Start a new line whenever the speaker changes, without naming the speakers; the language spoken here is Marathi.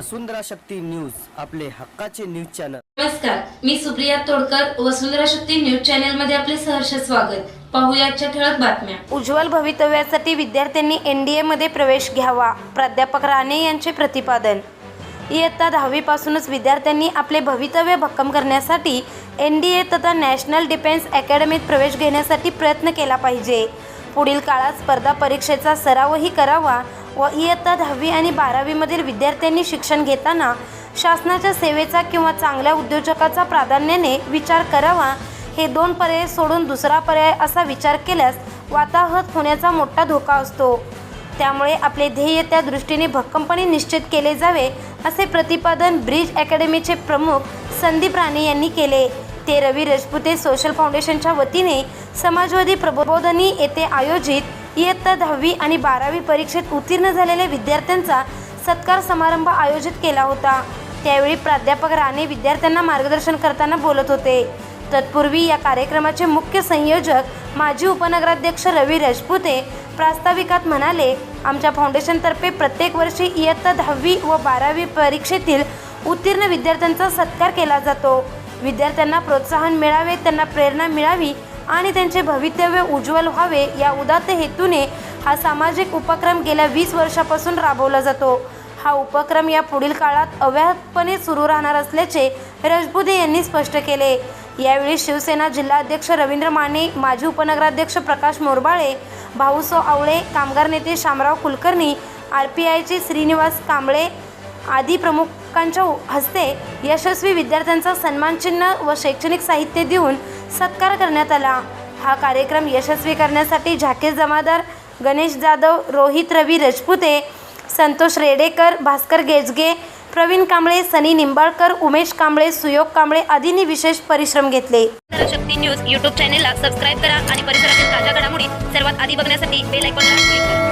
वसुंधरा शक्ती न्यूज आपले हक्काचे न्यूज चॅनल.
नमस्कार मी सुप्रिया तोडकर वसुंधरा शक्ती न्यूज चॅनलमध्ये आपले सहर्ष स्वागत. पाहूया आजच्या ठळक बातम्या.
उज्ज्वल भवितव्यासाठी विद्यार्थ्यांनी एन डी एमध्ये प्रवेश घ्यावा प्राध्यापक राणे यांचे प्रतिपादन. इयत्ता दहावीपासूनच विद्यार्थ्यांनी आपले भवितव्य भक्कम करण्यासाठी एन डी ए तथा नॅशनल डिफेन्स अकॅडमीत प्रवेश घेण्यासाठी प्रयत्न केला पाहिजे. पुढील काळात स्पर्धा परीक्षेचा सरावही करावा व इयत्ता दहावी आणि बारावीमधील विद्यार्थ्यांनी शिक्षण घेताना शासनाच्या सेवेचा किंवा चांगल्या उद्योजकाचा प्राधान्याने विचार करावा हे दोन पर्याय सोडून दुसरा पर्याय असा विचार केल्यास वाताहत होण्याचा मोठा धोका असतो. त्यामुळे आपले ध्येय त्या दृष्टीने भक्कमपणे निश्चित केले जावे असे प्रतिपादन ब्रिज अकॅडमीचे प्रमुख संदीप राणे यांनी केले. ते रवी राजपुते सोशल फाउंडेशनच्या वतीने समाजवादी प्रबोधनी येथे आयोजित इयत्ता दहावी आणि बारावी परीक्षेत उत्तीर्ण झालेल्या विद्यार्थ्यांचा सत्कार समारंभ आयोजित केला होता. त्यावेळी प्राध्यापक राणे विद्यार्थ्यांना मार्गदर्शन करताना बोलत होते. तत्पूर्वी या कार्यक्रमाचे मुख्य संयोजक माजी उपनगराध्यक्ष रवी राजपुते प्रास्ताविकात म्हणाले आमच्या फाउंडेशनतर्फे प्रत्येक वर्षी इयत्ता दहावी व बारावी परीक्षेतील उत्तीर्ण विद्यार्थ्यांचा सत्कार केला जातो. विद्यार्थ्यांना प्रोत्साहन मिळावे त्यांना प्रेरणा मिळावी आणि त्यांचे भवितव्य उज्ज्वल व्हावे या उदात्त हेतूने हा सामाजिक उपक्रम गेल्या वीस वर्षापासून राबवला जातो. हा उपक्रम या पुढील काळात अव्याहतपणे सुरू राहणार असल्याचे रजबुदे यांनी स्पष्ट केले. यावेळी शिवसेना जिल्हाध्यक्ष रवींद्र माने माजी उपनगराध्यक्ष प्रकाश मोरबाळे भाऊसो आवळे कामगार नेते शामराव कुलकर्णी आर पी आयचे श्रीनिवास कांबळे आदी प्रमुखांच्या हस्ते यशस्वी विद्यार्थ्यांचा सन्मानचिन्ह व शैक्षणिक साहित्य देऊन सत्कार करण्यात आला. हा कार्यक्रम यशस्वी करण्यासाठी झाकीर जमादार गणेश जाधव रोहित रवी रजपुते संतोष रेडेकर भास्कर गेजगे प्रवीण कांबळे सनी निंबाळकर उमेश कांबळे सुयोग कांबळे आदींनी विशेष परिश्रम घेतले.
शक्ती न्यूज यूट्यूब चॅनेलला सबस्क्राईब करा आणि परिसरातील ताज्या घडामोडी सर्वात आधी बघण्यासाठी बेल आयकॉनला क्लिक करा.